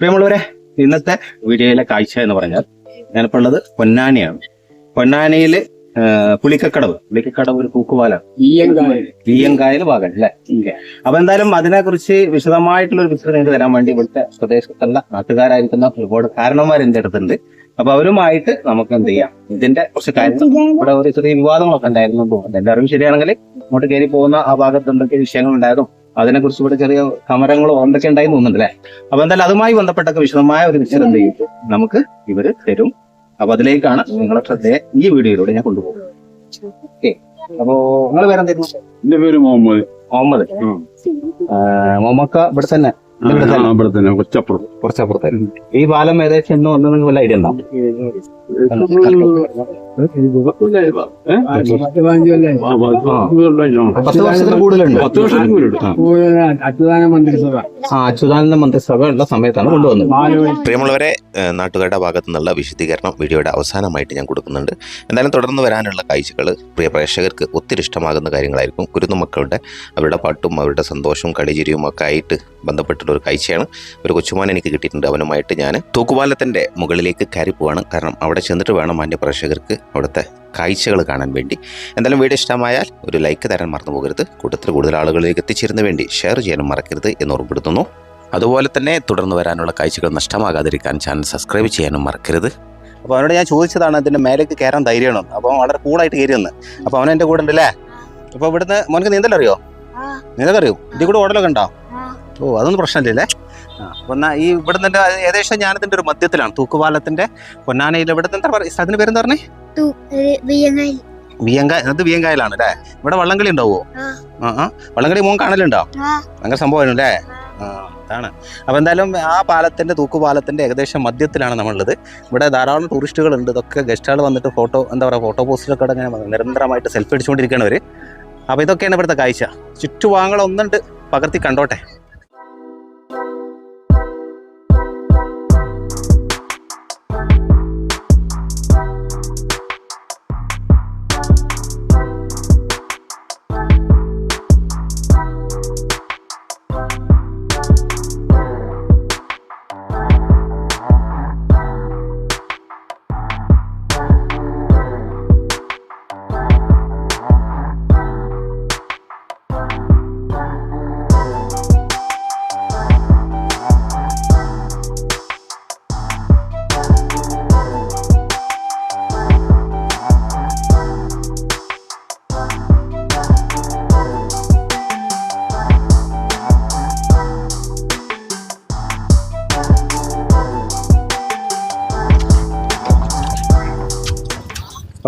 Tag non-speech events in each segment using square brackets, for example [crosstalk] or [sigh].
പ്രിയമുള്ളവരെ ഇന്നത്തെ വീഡിയോയിലെ കാഴ്ച എന്ന് പറഞ്ഞാൽ ഞാനിപ്പോൾ ഉള്ളത് പൊന്നാനിയാണ്. പൊന്നാനിയിൽ പുളിക്കക്കടവ് പുളിക്കക്കടവ് ഒരു തൂക്കുപാലാണ് വീയങ്കായൽ ഭാഗം അല്ലേ? അപ്പൊ എന്തായാലും അതിനെക്കുറിച്ച് വിശദമായിട്ടുള്ള ഒരു വിശ്രമം നിങ്ങൾക്ക് തരാൻ വേണ്ടി ഇവിടുത്തെ പ്രദേശത്തുള്ള നാട്ടുകാരായിരിക്കുന്ന ഒരുപാട് കാരണന്മാർ എന്റെ അടുത്തുണ്ട്. അപ്പൊ അവരുമായിട്ട് നമുക്ക് എന്ത് ചെയ്യാം? ഇതിന്റെ കുറച്ച് കാര്യങ്ങൾ. ഇവിടെ ഒരു ചെറിയ വിവാദങ്ങളൊക്കെ ഉണ്ടായിരുന്നു. എന്ന് തോന്നുന്നു എന്റെ അറിവ് ശരിയാണെങ്കിൽ ഇങ്ങോട്ട് കയറി പോകുന്ന ആ ഭാഗത്ത് എന്തൊക്കെ വിഷയങ്ങൾ ഉണ്ടായതും അതിനെ കുറിച്ച് ഇവിടെ ചെറിയ സമരങ്ങളോ എന്തൊക്കെ ഉണ്ടായി തോന്നുന്നുണ്ട് അല്ലെ അപ്പൊ എന്തായാലും അതുമായി ബന്ധപ്പെട്ടൊക്കെ വിശദമായ ഒരു വിഷയം എന്ത് ചെയ്യും നമുക്ക് ഇവർ തരും. അപ്പൊ അതിലേക്കാണ് നിങ്ങളെ ശ്രദ്ധയെ ഈ വീഡിയോയിലൂടെ ഞാൻ കൊണ്ടുപോകും ഓക്കെ. അപ്പോ നിങ്ങൾ പേരെന്തായിരുന്നു? എന്റെ പേര് മുഹമ്മദ്. മുഹമ്മദ്. മുഹമ്മക്ക ഇവിടെ തന്നെ. ഇവിടെ തന്നെ ഈ പാലം ഏകദേശം എന്ന് വന്നത് നിങ്ങൾക്ക് വല്ല ഐഡിയ പത്ത് കൂടുതലുണ്ട് പത്ത് വർഷത്തിൽ കൂടുതലുണ്ട്. മന്ത്രിസഭ ആ അച്യുതാനന്ദ മന്ത്രിസഭ ഉള്ള സമയത്താണ് കൊണ്ടുവന്നത്. പ്രിയമുള്ളവരെ നാട്ടുകാരുടെ ഭാഗത്തു നിന്നുള്ള വിശദീകരണം വീഡിയോയുടെ അവസാനമായിട്ട് ഞാൻ കൊടുക്കുന്നുണ്ട്. എന്തായാലും തുടർന്ന് വരാനുള്ള കാഴ്ചകൾ പ്രിയ പ്രേക്ഷകർക്ക് ഒത്തിരി ഇഷ്ടമാകുന്ന കാര്യങ്ങളായിരിക്കും. കുരുന്നു മക്കളുടെ അവരുടെ പാട്ടും അവരുടെ സന്തോഷവും കളിചിരിയും ഒക്കെ ആയിട്ട് ബന്ധപ്പെട്ടുള്ള ഒരു കാഴ്ചയാണ്. ഒരു കൊച്ചുമാൻ എനിക്ക് കിട്ടിയിട്ടുണ്ട്. അവനുമായിട്ട് ഞാൻ തൂക്കുപാലത്തിന്റെ മുകളിലേക്ക് കയറി പോവാണ്. കാരണം അവിടെ ചെന്നിട്ട് വേണം മാന്യ പ്രേക്ഷകർക്ക് അവിടുത്തെ കാഴ്ചകൾ കാണാൻ വേണ്ടി. എന്തായാലും വീഡിയോ ഇഷ്ടമായാൽ ഒരു ലൈക്ക് തരാൻ മറന്നു പോകരുത്. കൂട്ടത്തിൽ കൂടുതൽ ആളുകളിലേക്ക് എത്തിച്ചേരുന്ന വേണ്ടി ഷെയർ ചെയ്യാനും മറക്കരുത് എന്ന് ഓർമ്മപ്പെടുത്തുന്നു. അതുപോലെ തന്നെ തുടർന്ന് വരാനുള്ള കാഴ്ചകൾ നഷ്ടമാകാതിരിക്കാൻ ചാനൽ സബ്സ്ക്രൈബ് ചെയ്യാനും മറക്കരുത്. അപ്പോൾ അവനോട് ഞാൻ ചോദിച്ചതാണ് അതിന്റെ മേലേക്ക് കയറാൻ ധൈര്യമാണ്? അപ്പോൾ വളരെ കൂളായിട്ട് കയറി വന്ന്. അപ്പോൾ അവൻ എന്റെ കൂടെ ഉണ്ടല്ലേ? അപ്പോൾ ഇവിടുന്ന് മോനക്ക് നീന്തലറിയോ നീന്തലറിയോ ഇതിൽ കൂടെ ഓടലൊക്കെ ഉണ്ടോ? ഓ അതൊന്നും പ്രശ്നമില്ലല്ലേ? ആ എന്നാൽ ഈ ഇവിടുന്ന് എന്റെ ഏകദേശം ഞാനിതിന്റെ ഒരു മധ്യത്തിലാണ് തൂക്കുപാലത്തിന്റെ പൊന്നാനയിൽ ഇവിടുന്ന് എന്താ പേര് പേരെന്താ പറഞ്ഞേ? വിയങ്കായ അത് വിയങ്കായലാണ് അല്ലേ? ഇവിടെ വള്ളംകളി ഉണ്ടാവോ ആ. ആ വള്ളംകളി മോൻ കാണലുണ്ടോ. അങ്ങനെ സംഭവമായിരുന്നു അല്ലേ? ആ അതാണ്. അപ്പോൾ എന്തായാലും ആ പാലത്തിന്റെ തൂക്കുപാലത്തിന്റെ ഏകദേശം മധ്യത്തിലാണ് നമ്മളുള്ളത്. ഇവിടെ ധാരാളം ടൂറിസ്റ്റുകൾ ഉണ്ട് ഇതൊക്കെ ഗസ്റ്റുകൾ വന്നിട്ട് ഫോട്ടോ എന്താ പറയുക ഫോട്ടോ പോസ്റ്റിലൊക്കെ ഇങ്ങനെ നിരന്തരമായിട്ട് സെൽഫി അടിച്ചുകൊണ്ടിരിക്കുകയാണ് അവർ അപ്പോൾ ഇതൊക്കെയാണ് ഇവിടുത്തെ കാഴ്ച. ചുറ്റുഭാഗങ്ങളൊന്നുണ്ട് പകർത്തി കണ്ടോട്ടെ.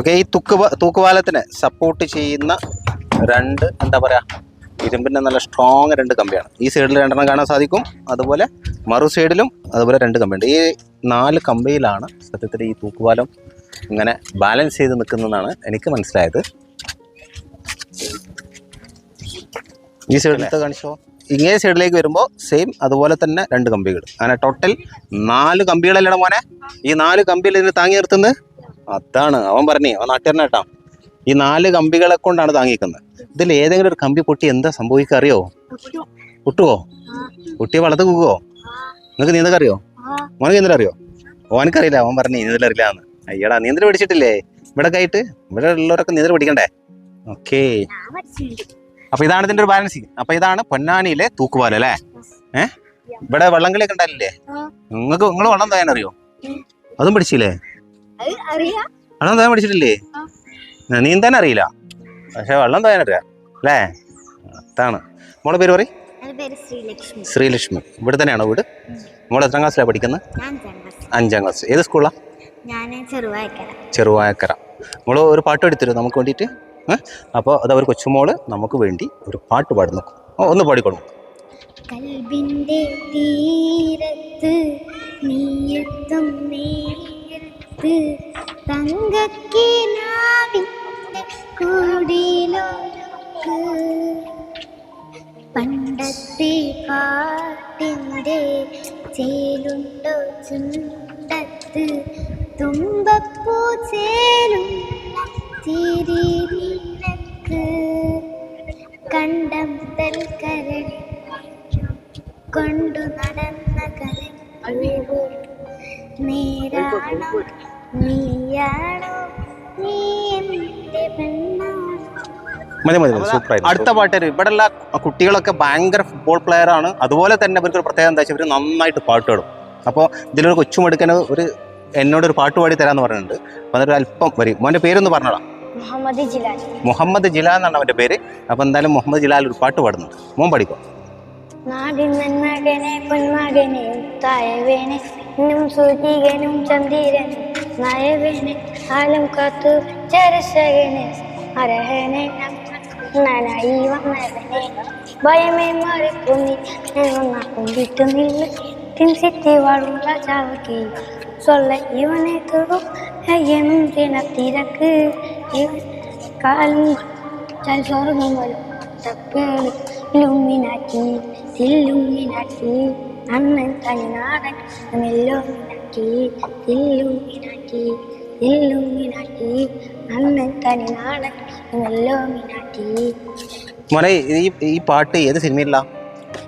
ഓക്കെ ഈ തൂക്ക് തൂക്കുപാലത്തിനെ സപ്പോർട്ട് ചെയ്യുന്ന രണ്ട് എന്താ പറയുക ഇരുമ്പിന്റെ നല്ല സ്ട്രോങ് രണ്ട് കമ്പിയാണ്. ഈ സൈഡിൽ രണ്ടെണ്ണം കാണാൻ സാധിക്കും. അതുപോലെ മറു സൈഡിലും അതുപോലെ രണ്ട് കമ്പിയുണ്ട്. ഈ നാല് കമ്പിയിലാണ് സത്യത്തിൽ ഈ തൂക്കുപാലം ഇങ്ങനെ ബാലൻസ് ചെയ്ത് നിൽക്കുന്നതെന്നാണ് എനിക്ക് മനസ്സിലായത്. ഈ സൈഡിലത്തെ കാണിച്ചോ? ഇങ്ങേ സൈഡിലേക്ക് വരുമ്പോൾ സെയിം അതുപോലെ തന്നെ രണ്ട് കമ്പികൾ. അങ്ങനെ ടോട്ടൽ നാല് കമ്പികളല്ലേ മോനെ? ഈ നാല് കമ്പിയിൽ ഇതിന് താങ്ങി നിർത്തുന്നത്? അതാണ് അവൻ പറഞ്ഞേ അവൻ നാട്ടുകാരനായിട്ടാ ഈ നാല് കമ്പികളെ കൊണ്ടാണ് താങ്ങിക്കുന്നത് ഇതിൽ ഏതെങ്കിലും ഒരു കമ്പി പൊട്ടി എന്താ സംഭവിക്കുക അറിയോ? പൊട്ടുവോ? പൊട്ടിയ വളർത്ത് കൂക്കുവോ? നിങ്ങൾക്ക് നീന്തൽ അറിയോ? മോനക്ക് നീന്തൽ അറിയോ? ഓനക്കറിയില്ല അവൻ പറഞ്ഞു നീന്തൽ അറിയില്ല എന്ന്. അയ്യടാ നീന്തൽ പഠിച്ചിട്ടില്ലേ? ഇവിടെ കയറ്റ് ഇവിടെ ഉള്ളവരൊക്കെ നീന്തൽ പഠിക്കണ്ടേ? ഓക്കേ. അപ്പൊ ഇതാണ് ഇതിന്റെ ഒരു ബാലൻസിങ് അപ്പൊ ഇതാണ് പൊന്നാനിയിലെ തൂക്കുപാല അല്ലേ? ഏഹ് ഇവിടെ വള്ളംകളിയൊക്കെ ഉണ്ടായില്ലേ നിങ്ങൾക്ക് നിങ്ങൾ വള്ളം താൻ അറിയോ? അതും പഠിച്ചില്ലേ? വെള്ളം താൻ പഠിച്ചിട്ടില്ലേ നീന്താൻ അറിയില്ല. പക്ഷെ വെള്ളം താൻ അറിയാം അല്ലേ? അതാണ്. മോളെ പേര് പറയും. ശ്രീലക്ഷ്മി. ഇവിടെ തന്നെയാണോ വീട്? മോൾ എത്രാം ക്ലാസ്സിലാണ് പഠിക്കുന്നത്? അഞ്ചാം ക്ലാസ്. ഏത് സ്കൂളാണ് ഞാൻ ചെറുവായക്കര. മോൾ ഒരു പാട്ട് എടുത്തിരുന്നു നമുക്ക് വേണ്ടിട്ട് അപ്പോൾ അത് ഒരു കൊച്ചുമോൾ നമുക്ക് വേണ്ടി ഒരു പാട്ട് പാടുന്നു ഓ ഒന്ന് പാടിക്കോളൂ. കൽബിന്റെ തീരത്ത് നീയെത്തും നേരത്ത് തങ്കക്കിനാവിന്റെ കൂടിലൊരുക്ക് പണ്ടത്തെ പാട്ടിന്റെ ചേലുണ്ടോ ചുണ്ടത്ത്? തുമ്പപ്പൂ ചേലും ചിരിനിനക്ക് കണ്ടം തൽക്കരൾ കൊണ്ടു നടന്ന പൂവോ നേരാണോ മതി മതി സൂപ്പർ അടുത്ത പാട്ട് ഇവിടെ ഉള്ള കുട്ടികളൊക്കെ ഭയങ്കര ഫുട്ബോൾ പ്ലെയർ ആണ്. അതുപോലെ തന്നെ ഇവർക്ക് ഒരു പ്രത്യേകത എന്താ വെച്ചാൽ ഇവർ നന്നായിട്ട് പാട്ട് പാടും. അപ്പോൾ ഇതിലൊരു കൊച്ചുമെടുക്കന് ഒരു എന്നോട് ഒരു പാട്ട് പാടി തരാന്ന് പറഞ്ഞിട്ടുണ്ട്. അപ്പോൾ അതൊരു അല്പം വരും. മോന്റെ പേരൊന്ന് പറഞ്ഞോളാം മുഹമ്മദ് ജിലാൽ. മുഹമ്മദ് ജിലാൽ എന്നാണ് അവന്റെ പേര്. അപ്പോൾ എന്തായാലും മുഹമ്മദ് ജിലാൽ ഒരു പാട്ട് പാടുന്നുണ്ട്. മോൻ പഠിക്കും നാടിൻ നന്മകനെ പൊന്മകനെ തായവേനെ ഇന്നും സൂചികനും ചന്ദിരനും നയവേനെ കാലം കാത്തു ചരസകനെ അർഹനെ നനായി വന്നവനെ ഭയമേ മാറിപ്പൊന്നി കുമ്പിട്ടുന്നില്ല തിൻസിത്തി വാഴും രാജാവക്ക് சொல்ல இவனை தொடும் எனும் தினத்திற்கு இவன் காலம் ചാൽ സ്വർഗം വരും അണ്ണൻ തനിനാടൻ മെല്ലോമിനാറ്റി തില്ലുമിനാറ്റി തില്ലുമിനാറ്റി അണ്ണൻ തനിനാടൻ മെല്ലോമിനാറ്റി മോനെ ഈ ഈ പാട്ട് ഏത് സിനിമയിലാ?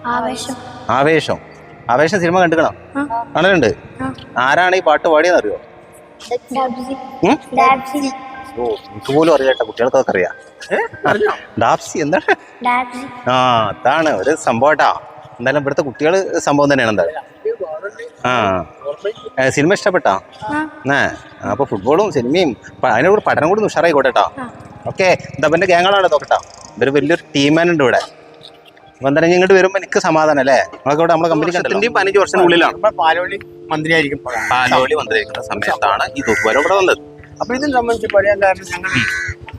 ആവേശം. ആവേശം. ആവേശം സിനിമ കണ്ടുക്കണം? കാണലുണ്ട് ആരാണ് ഈ പാട്ട് പാടിയെന്നറിയോ ഓ എനിക്ക് പോലും അറിയാട്ടോ കുട്ടികൾക്കൊക്കെ അറിയാം. ഡാപ്സി എന്താ? ആ അതാണ് ഒരു സംഭവട്ടാ. എന്തായാലും ഇവിടുത്തെ കുട്ടികൾ സംഭവം തന്നെയാണ് എന്തായാലും ആ. സിനിമ ഇഷ്ടപ്പെട്ടാ? ആ. ഏ അപ്പൊ ഫുട്ബോളും സിനിമയും അതിനെ കൂടെ പഠനം കൂടി ഉഷാറായിക്കോട്ടെ കേട്ടോ. ഓക്കെ എന്താ എന്റെ ഗ്യാങ്ങളാണ് നോക്കട്ടാ. ഇവർ വലിയൊരു ടീമാനുണ്ട് ഇവിടെ. അപ്പൊ എന്തായാലും ഇങ്ങോട്ട് വരുമ്പോ എനിക്ക് സമാധാനം അല്ലേ? നമുക്ക് ഇവിടെ നമ്മുടെ കമ്പനി പതിനഞ്ച് വർഷത്തിനുള്ളിലാണ് പാലോളി മന്ത്രിയായിരിക്കും പാലോളി സമയത്താണ് ഈ തൂക്കുപാലം ഇവിടെ വന്നത്. അപ്പൊ ഇതിനെ സംബന്ധിച്ച് പറയാൻ കാരണം ഞങ്ങൾ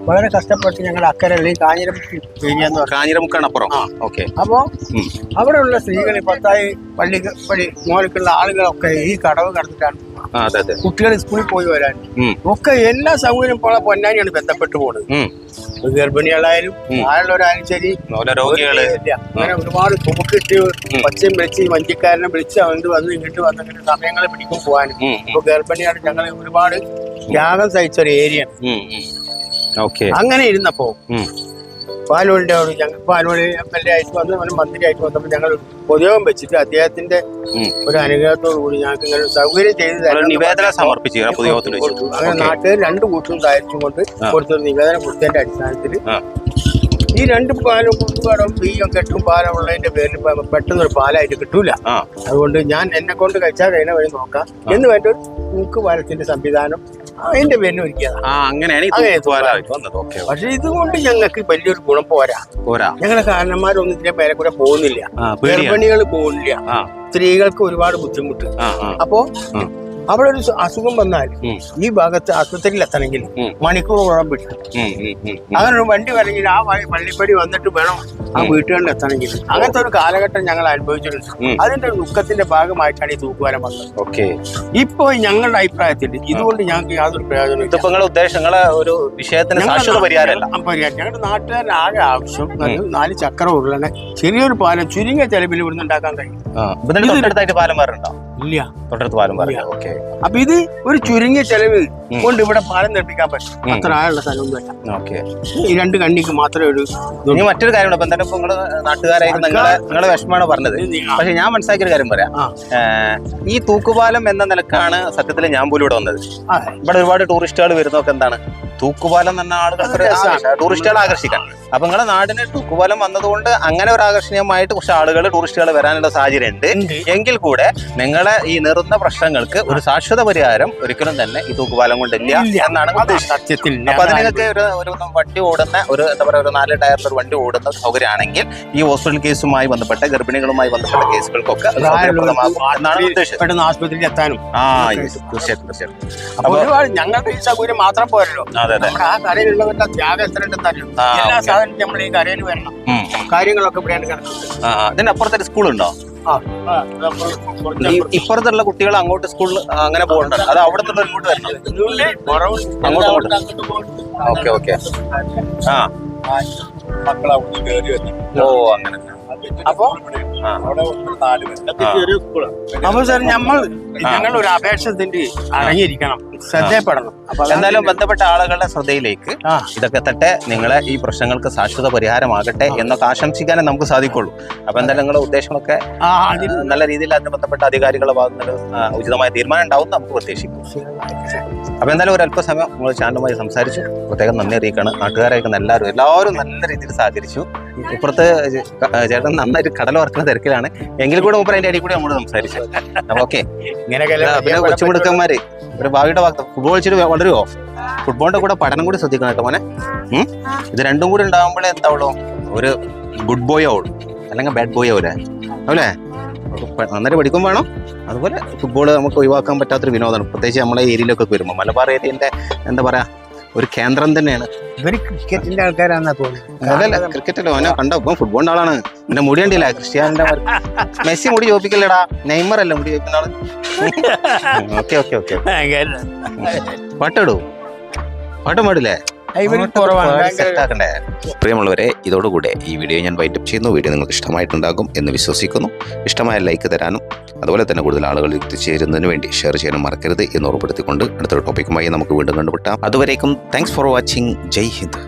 വളരെ കഷ്ടപ്പെട്ട് ഞങ്ങൾ അക്കരെ കാഞ്ഞിരം ഏരിയ എന്ന് പറഞ്ഞു കാഞ്ഞിരമുക്കാണ് അപ്പുറം. ഓക്കെ. അപ്പോ അവിടെയുള്ള സ്ത്രീകൾ പത്തായി പള്ളി പള്ളി മോലക്കുള്ള ആളുകളൊക്കെ ഈ കടവ് കടന്നിട്ടാണ് കുട്ടികൾ സ്കൂളിൽ പോയി വരാൻ. ഒക്കെ എല്ലാ സൗകര്യം ഇപ്പോൾ പൊന്നാനിയാണ് ബന്ധപ്പെട്ട് പോകുന്നത്. ഇപ്പൊ ഗർഭിണികളായാലും ആരുള്ളവരായാലും ശരി. രോഗികൾ. അങ്ങനെ ഒരുപാട് കുമുക്കിട്ട് പച്ചയും വിളിച്ച് വഞ്ചിക്കാരനെ വിളിച്ച് അങ്ങോട്ട് വന്ന് ഇങ്ങോട്ട് വന്നിട്ട് സമയങ്ങളെ സമയങ്ങൾ പിടിക്കും പോകാനും ഇപ്പൊ ഗർഭിണിയാണ് ഞങ്ങൾ ഒരുപാട് ത്യാഗം സഹിച്ച ഒരു ഏരിയ അങ്ങനെ ഇരുന്നപ്പോ പാലോളിന്റെ അവിടെ ഞങ്ങൾ പാലോളി എം എൽ എ ആയിട്ട് വന്ന് അവന് മന്ത്രിയായിട്ട് വന്നപ്പോൾ ഞങ്ങൾ പൊതുയോഗം വെച്ചിട്ട് അദ്ദേഹത്തിന്റെ ഒരു അനുഗ്രഹത്തോടു കൂടി ഞങ്ങൾക്ക് ഇങ്ങനെ സൗകര്യം ചെയ്ത് നിവേദനം സമർപ്പിച്ചു അങ്ങനെ. നാട്ടുകാർ രണ്ട് കൂട്ടും തയ്ച്ചുകൊണ്ട് കൊണ്ട് കൊടുത്തൊരു നിവേദനം കൊടുത്തതിന്റെ അടിസ്ഥാനത്തിൽ ഈ രണ്ട് പാലും കുട്ടുപാടും ബീയും കെട്ടും പാലം ഉള്ളതിന്റെ പേരിൽ പെട്ടെന്നൊരു പെട്ടെന്ന് ഒരു പാലായിട്ട് കിട്ടൂല. അതുകൊണ്ട് ഞാൻ എന്നെ കൊണ്ട് കഴിച്ചാൽ കഴിഞ്ഞ വഴി നോക്കാം. എന്ന് വേണ്ട ഒരു മൂക്ക് പാലത്തിന്റെ സംവിധാനം അതിന്റെ പേരിൽ ഒരുക്കിയതാണ് ആ അങ്ങനെയാണ് പക്ഷെ ഇതുകൊണ്ട് ഞങ്ങൾക്ക് വലിയൊരു ഗുണം പോരാ. പോരാ. ഞങ്ങളെ കാരണന്മാരൊന്നും ഇതിന്റെ പേരെ കൂടെ പോകുന്നില്ല. ഗർഭിണികൾ പോകുന്നില്ല. സ്ത്രീകൾക്ക് ഒരുപാട് ബുദ്ധിമുട്ട്. അപ്പോ. അവിടെ ഒരു അസുഖം വന്നാൽ ഈ ഭാഗത്ത് ആശുപത്രിയിൽ എത്തണമെങ്കിൽ. മണിക്കൂറോളം ഉം. അങ്ങനെ ഒരു വണ്ടി വരണമെങ്കിൽ ആ വഴി പള്ളിപ്പടി വന്നിട്ട് വേണം ആ വീട്ടുകളിൽ എത്തണമെങ്കിൽ അങ്ങനത്തെ ഒരു കാലഘട്ടം ഞങ്ങൾ അനുഭവിച്ചിട്ടുണ്ട്. അതിന്റെ ദുഃഖത്തിന്റെ ഭാഗമായിട്ടാണ് ഈ തൂക്കുവാരം വന്നത്. ഓക്കെ. ഇപ്പോ ഞങ്ങളുടെ അഭിപ്രായത്തിൽ ഇതുകൊണ്ട് ഞങ്ങൾക്ക് യാതൊരു പ്രയോജനം ഇതിപ്പോ നിങ്ങളെ ഉദ്ദേശം നിങ്ങളെ ഒരു വിഷയത്തിന് ഞങ്ങളുടെ നാട്ടുകാരുടെ ആകെ ആവശ്യം നാല് ചക്ര ഉരുളനെ ചെറിയൊരു പാലം ചുരുങ്ങിയ ചെലവിൽ ഇവിടുന്ന് ഉണ്ടാക്കാൻ കഴിയും. പാലം വേറുണ്ടോ ഇല്ല. തൊട്ടടുത്ത് പാലം വേറെ. ഓക്കെ. അപ്പൊ ഇത് ഒരു ചുരുങ്ങിയ ചെലവ് കൊണ്ട് ഇവിടെ പാലം നിർമ്മിക്കാൻ പറ്റും. അത്ര ആയുള്ള സ്ഥലം ഓക്കെ. ഈ രണ്ട് കണ്ണിക്ക് മാത്രമേ ഒരു ഇനി മറ്റൊരു കാര്യം ഇപ്പൊ എന്തായാലും നിങ്ങൾ നാട്ടുകാരായിട്ട് നിങ്ങളെ നിങ്ങളെ വിഷമമാണ് പറഞ്ഞത്. പക്ഷെ ഞാൻ മനസ്സിലാക്കിയ ഒരു കാര്യം പറയാം. ഈ തൂക്കുപാലം എന്ന നിലക്കാണ് സത്യത്തിൽ ഞാൻ പോലും ഇവിടെ വന്നത്. ഇവിടെ ഒരുപാട് ടൂറിസ്റ്റുകൾ വരുന്നതൊക്കെ എന്താണ്? തൂക്കുപാലം തന്നെ ആളുകൾക്ക്. ആവേശം, ടൂറിസ്റ്റുകളെ ആകർഷിക്കാൻ. അപ്പൊ നിങ്ങളുടെ നാടിന് തൂക്കുപാലം വന്നതുകൊണ്ട് അങ്ങനെ ഒരു ആകർഷണീയമായിട്ട് കുറച്ച് ആളുകൾ ടൂറിസ്റ്റുകൾ വരാനുള്ള സാഹചര്യം ഉണ്ട്. എങ്കിൽ കൂടെ നിങ്ങളെ ഈ നിറുന്ന പ്രശ്നങ്ങൾക്ക് ഒരു ശാശ്വത പരിഹാരം ഒരിക്കലും തന്നെ ഈ തൂക്കുപാലം കൊണ്ടില്ല എന്നാണ് സത്യത്തിൽ അപ്പൊ അത് നിങ്ങൾക്ക് ഒരു ഒരു വണ്ടി ഓടുന്ന ഒരു എന്താ പറയുക ഒരു നാല് ടയറിൽ ഒരു വണ്ടി ഓടുന്ന സൗകര്യമാണെങ്കിൽ ഈ ഹോസ്പിറ്റൽ കേസുമായി ബന്ധപ്പെട്ട ഗർഭിണികളുമായി ബന്ധപ്പെട്ട കേസുകൾക്കൊക്കെ ആശുപത്രിയിൽ സൗകര്യപ്രദമാകും എന്നാണ് എത്താനും. ആ തീർച്ചയായിട്ടും തീർച്ചയായിട്ടും. അപ്പൊ അപ്പൊ ഞങ്ങൾക്ക് ഈ സൗകര്യം മാത്രം പോരല്ലോ. അതെ അതെ നമ്മുടെ ആ കരയിലുള്ളവരുടെ ത്യാഗം എത്ര ഉണ്ടെന്ന് ആ, എല്ലാ ഓക്കേ. സാധനവും നമ്മൾ ഈ കരയിൽ വരണം ഉം. കാര്യങ്ങളൊക്കെ ഇവിടെയാണ് കിടക്കുന്നത് ആ, ആ. ഇതിന്റെ അപ്പുറത്തൊരു സ്കൂളുണ്ടോ ആ, ആ, നമ്മൾ കുറച്ച് ഈ ഇപ്പുറത്തുള്ള കുട്ടികൾ അങ്ങോട്ട് സ്കൂളിൽ അങ്ങനെ പോകുന്നുണ്ടോ അത് അവിടത്തുള്ള ഇങ്ങോട്ട് വരണം ഇതിനുള്ളിൽ കുറവ് അങ്ങോട്ടും അങ്ങോട്ട് അങ്ങോട്ടും. പോകുന്നു. ഓക്കെ ഓക്കെ ആ മക്കളെ കയറി വന്നു ഓ അങ്ങനെ അപ്പൊ. അവിടെ ഒരു നാല് പേര്. ആ. അപ്പൊ സാർ നമ്മൾ ഞങ്ങൾ ഒരു അപേക്ഷത്തിന്റെ അടങ്ങിയിരിക്കണം. ശ്രദ്ധയപ്പെടണം. എന്തായാലും ബന്ധപ്പെട്ട ആളുകളുടെ ശ്രദ്ധയിലേക്ക്. ഇതൊക്കെ തട്ടെ നിങ്ങളെ ഈ പ്രശ്നങ്ങൾക്ക് ശാശ്വത പരിഹാരമാകട്ടെ എന്നൊക്കെ ആശംസിക്കാനേ നമുക്ക് സാധിക്കുള്ളൂ. അപ്പൊ എന്തായാലും നിങ്ങളുടെ ഉദ്ദേശങ്ങളൊക്കെ നല്ല രീതിയിൽ അതിന് ബന്ധപ്പെട്ട അധികാരികളുടെ ഭാഗത്ത് ഉചിതമായ തീരുമാനം ഉണ്ടാവും നമുക്ക് പ്രതീക്ഷിക്കും അപ്പൊ എന്തായാലും ഒരു അല്പസമയം നിങ്ങൾ ചാനലുമായി സംസാരിച്ചു. പ്രത്യേകം നന്ദി അറിയിക്കാണ് നാട്ടുകാരായിരിക്കുന്ന എല്ലാവരും എല്ലാവരും നല്ല രീതിയിൽ സഹകരിച്ചു. ഇപ്പുറത്ത് ചേട്ടൻ നന്നായിട്ട് കടൽ വറക്കുന്ന തിരക്കിലാണ്. എങ്കിൽ കൂടെ മൂപ്പർ അതിന്റെ അടി കൂടി നമ്മൾ സംസാരിച്ചു. ഓക്കെ പിന്നെ കൊച്ചുമുടുക്കന്മാര് ഒരു ഭാവിയുടെ ഭാഗത്ത് ഫുട്ബോൾ കളിച്ചിട്ട് വളരുമോ ഫുട്ബോളിന്റെ കൂടെ പഠനം കൂടി ശ്രദ്ധിക്കണം കേട്ടോ മോനെ. ഇത് രണ്ടും കൂടി ഉണ്ടാവുമ്പോഴേ എന്താവുള്ളൂ? ഒരു ഗുഡ് ബോയ് ആവുള്ളൂ. അല്ലെങ്കിൽ ബാഡ് ബോയ് ആവൂലേ? അല്ലേ? നന്നായിട്ട് പഠിക്കും വേണം. അതുപോലെ ഫുട്ബോൾ നമുക്ക് ഒഴിവാക്കാൻ പറ്റാത്തൊരു വിനോദമാണ്. പ്രത്യേകിച്ച് നമ്മളെ ഏരിയയിലൊക്കെ വരുമ്പോൾ മലബാർ ഏരിയന്റെ എന്താ പറയാ ഒരു കേന്ദ്രം തന്നെയാണ്. ഇവർ ക്രിക്കറ്റിന്റെ ആൾക്കാരാന്നാ തോന്നുന്നു അതല്ല ക്രിക്കറ്റല്ലോ? അവനെ കണ്ടോ? ഇപ്പം ഫുട്ബോളിന്റെ ആളാണ്. എന്റെ മുടി കണ്ടില്ല? ക്രിസ്ത്യാനിന്റെ മെസ്സി മുടി ചോദിക്കില്ലടാ നെയ്മർ അല്ല മുടി ചോദിക്കുന്ന ആൾ? [laughs] Okay okay okay. പാട്ടിടൂ. പാട്ട് പാടില്ലേ? ഇവർ കുറവാണ്. ഭയങ്കര പ്രിയമുള്ളവരെ ഇതോടുകൂടെ ഈ വീഡിയോ ഞാൻ വൈൻഡപ്പ് ചെയ്യുന്നു. വീഡിയോ നിങ്ങൾക്ക് ഇഷ്ടമായിട്ടുണ്ടാകും എന്ന് വിശ്വസിക്കുന്നു. ഇഷ്ടമായ ലൈക്ക് തരാനും അതുപോലെ തന്നെ കൂടുതൽ ആളുകൾ എത്തിച്ചേരുന്നതിന് വേണ്ടി ഷെയർ ചെയ്യാനും മറക്കരുത് എന്ന് ഉറപ്പെടുത്തിക്കൊണ്ട് അടുത്തൊരു ടോപ്പിക്കുമായി നമുക്ക് വീണ്ടും കണ്ടുപിട്ടാം അതുവരേക്കും thanks for watching Jai Hind.